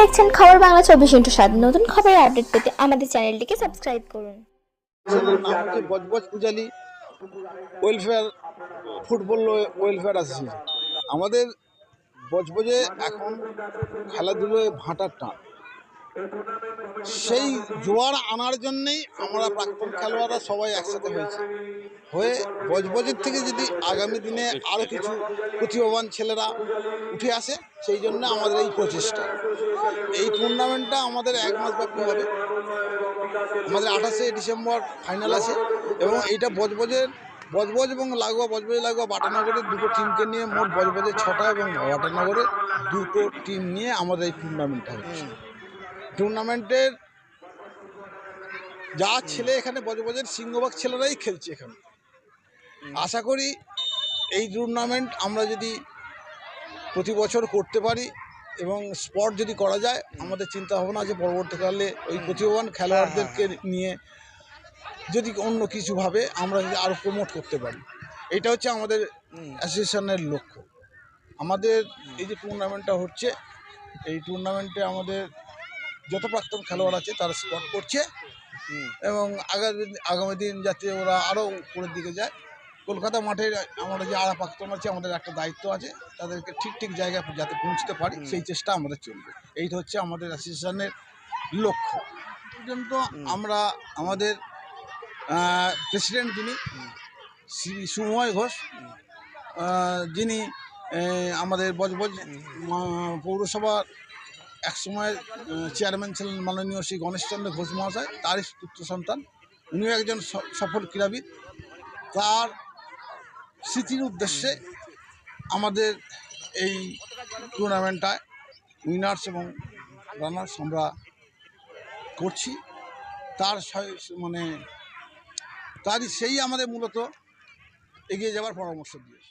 দেখছেন খবর বাংলা চব্বিশ ইন্টু সাত। নতুন খবরের আপডেট পেতে আমাদের চ্যানেলটিকে সাবস্ক্রাইব করুন। বজবজ ওয়েলফেয়ার ফুটবল ওয়েলফেয়ার আসছে আমাদের বজবজে এখন খেলাধুলোয় ভাঁটার টান। সেই জোয়ার আনার জন্যেই আমরা প্রাক্তন খেলোয়াড়রা সবাই একসাথে হয়েছে। হয়ে বজবজের থেকে যদি আগামী দিনে আরও কিছু প্রতিভাবান ছেলেরা উঠে আসে, সেই জন্য আমাদের এই প্রচেষ্টা। এই টুর্নামেন্টটা আমাদের এক মাস ব্যাপী হবে। আমাদের আঠাশে ডিসেম্বর ফাইনাল আছে এবং এইটা বজবজের, বজবজ এবং লাগোয়া বজবজ লাগোয়া বাটানগরের দুটো টিমকে নিয়ে মোট বজবজের ছটা এবং বাটানগরের দুটো টিম নিয়ে আমাদের এই টুর্নামেন্টটা হচ্ছে। টুর্নামেন্টের যা ছেলে এখানে বজবজের সিংহবাগ ছেলেরাই খেলছে এখানে। আশা করি এই টুর্নামেন্ট আমরা যদি প্রতি বছর করতে পারি এবং স্পট যদি করা যায় আমাদের চিন্তা ভাবনা আছে পরবর্তীকালে ওই প্রতিভাবান খেলোয়াড়দেরকে নিয়ে যদি অন্য কিছুভাবে আমরা যদি আরও প্রমোট করতে পারি। এটা হচ্ছে আমাদের অ্যাসোসিয়েশনের লক্ষ্য। আমাদের এই যে টুর্নামেন্টটা হচ্ছে এই টুর্নামেন্টে আমাদের যত প্রাক্তন খেলোয়াড় আছে তারা স্পট করছে। এবং আগামী আগামী দিন যাতে ওরা আরও উপরের দিকে যায়। কলকাতা মাঠে আমরা যে আড়া প্রাক্তন আছে আমাদের একটা দায়িত্ব আছে। তাদেরকে ঠিক ঠিক জায়গায় যাতে পৌঁছতে পারি সেই চেষ্টা আমাদের চলবে। এইটা হচ্ছে আমাদের অ্যাসোসিয়েশনের লক্ষ্য। পর্যন্ত আমরা আমাদের প্রেসিডেন্ট যিনি শ্রী সুময় ঘোষ যিনি আমাদের বজবজ পৌরসভার একসময় চেয়ারম্যান ছিলেন মাননীয় শ্রী গণেশচন্দ্র ঘোষ মহাশয়, তারই পুত্র সন্তান। উনিও একজন সফল ক্রীড়াবিদ। তার স্মৃতির উদ্দেশ্যে আমাদের এই টুর্নামেন্টটায় উইনার্স এবং রানার্স আমরা করছি। তার মানে তারই সেই আমাদের মূলত এগিয়ে যাওয়ার পরামর্শ দিয়েছে